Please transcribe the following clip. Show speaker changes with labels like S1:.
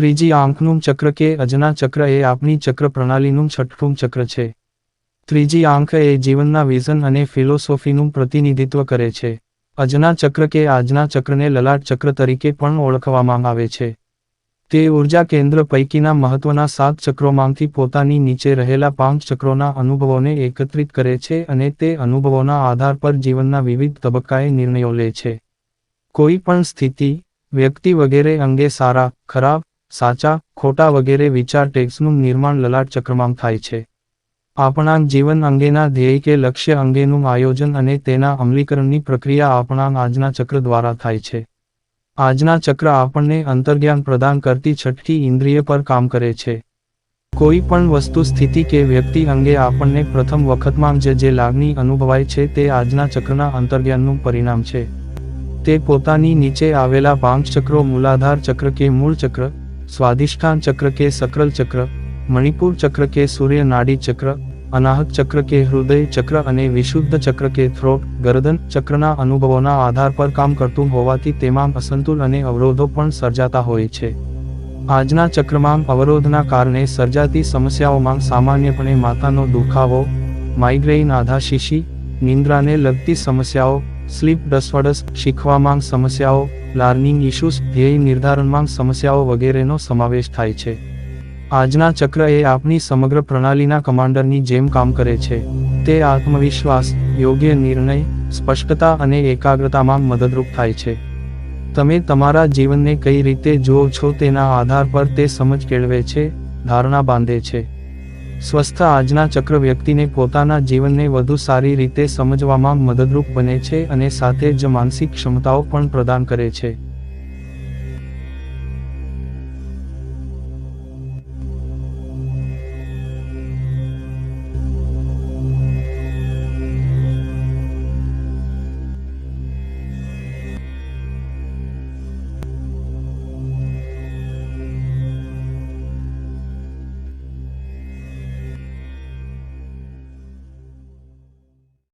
S1: ત્રીજી આંખનું ચક્ર કે અજના ચક્ર એ આપણી ચક્ર પ્રણાલીનું છઠ્ઠું ચક્ર છે. ત્રીજી આંખ એ જીવનના વિઝન અને ફિલોસોફીનું પ્રતિનિધિત્વ કરે છે. અજના ચક્ર કે આજના ચક્રને લલાટ ચક્ર તરીકે પણ ઓળખવામાં આવે છે. તે ઊર્જા કેન્દ્ર પૈકીના મહત્વના સાત ચક્રોમાંથી પોતાની નીચે રહેલા પાંચ ચક્રોના અનુભવોને એકત્રિત કરે છે અને તે અનુભવોના આધાર પર જીવનના વિવિધ તબક્કાએ નિર્ણયો લે છે. કોઈ પણ સ્થિતિ, વ્યક્તિ વગેરે અંગે સારા, ખરાબ સાચા, ખોટા વગેરે વિચાર ટેક્સનું નિર્માણ લલાટ ચક્રમાં થાય છે. આપણા જીવન અંગેના ધ્યેય કે લક્ષ્ય અંગેનું આયોજન અને તેના અમલીકરણની પ્રક્રિયા આપણા આજના ચક્ર દ્વારા થાય છે. આજના ચક્ર આપણને અંતર્જ્ઞાન પ્રદાન કરતી છઠ્ઠી ઇન્દ્રિય પર કામ કરે છે. કોઈ પણ વસ્તુ, સ્થિતિ કે વ્યક્તિ અંગે આપણને પ્રથમ વખતમાં જ જે લાગણી અનુભવાય છે તે આજના ચક્રના અંતર્જ્ઞાનનું પરિણામ છે. તે પોતાની નીચે આવેલા પાંચ ચક્રો, મૂલાધાર ચક્ર કે મૂળ ચક્ર સ્વાધિષ્ઠાન ચક્ર કે સક્રલ ચક્ર, મણિપુર ચક્ર કે સૂર્ય નાડી ચક્ર, અનાહત ચક્ર કે હૃદય ચક્ર અને વિશુદ્ધ ચક્ર કે થ્રોટ, ગરદન ચક્રના અનુભવોના આધાર પર કામ કરતું હોવાથી તેમાં અસંતુલ અને અવરોધો પણ સર્જાતા હોય છે. આજના ચક્રમાં અવરોધના કારણે સર્જાતી સમસ્યાઓમાં સામાન્યપણે માથાનો દુખાવો માઇગ્રેઇન આધાશીશી, નિંદ્રાને લગતી સમસ્યાઓ સ્લીપ ડસવડસ શીખવામાં સમસ્યાઓ લર્નિંગ ઇશ્યુઝ ધ્યેય નિર્ધારણમાં સમસ્યાઓ વગેરેનો સમાવેશ થાય છે. આજના ચક્ર એ આપણી સમગ્ર પ્રણાલીના કમાન્ડરની જેમ કામ કરે છે. તે આત્મવિશ્વાસ, યોગ્ય નિર્ણય, સ્પષ્ટતા અને એકાગ્રતામાં મદદરૂપ થાય છે. તમે તમારા જીવનને કઈ રીતે જુઓ છો તેના આધાર પર તે સમજ કેળવે છે, ધારણા બાંધે છે. સ્વસ્થ આજના ચક્ર વ્યક્તિને પોતાના જીવનને વધુ સારી રીતે સમજવામાં મદદરૂપ બને છે અને સાથે જ માનસિક ક્ષમતાઓ પણ પ્રદાન કરે છે.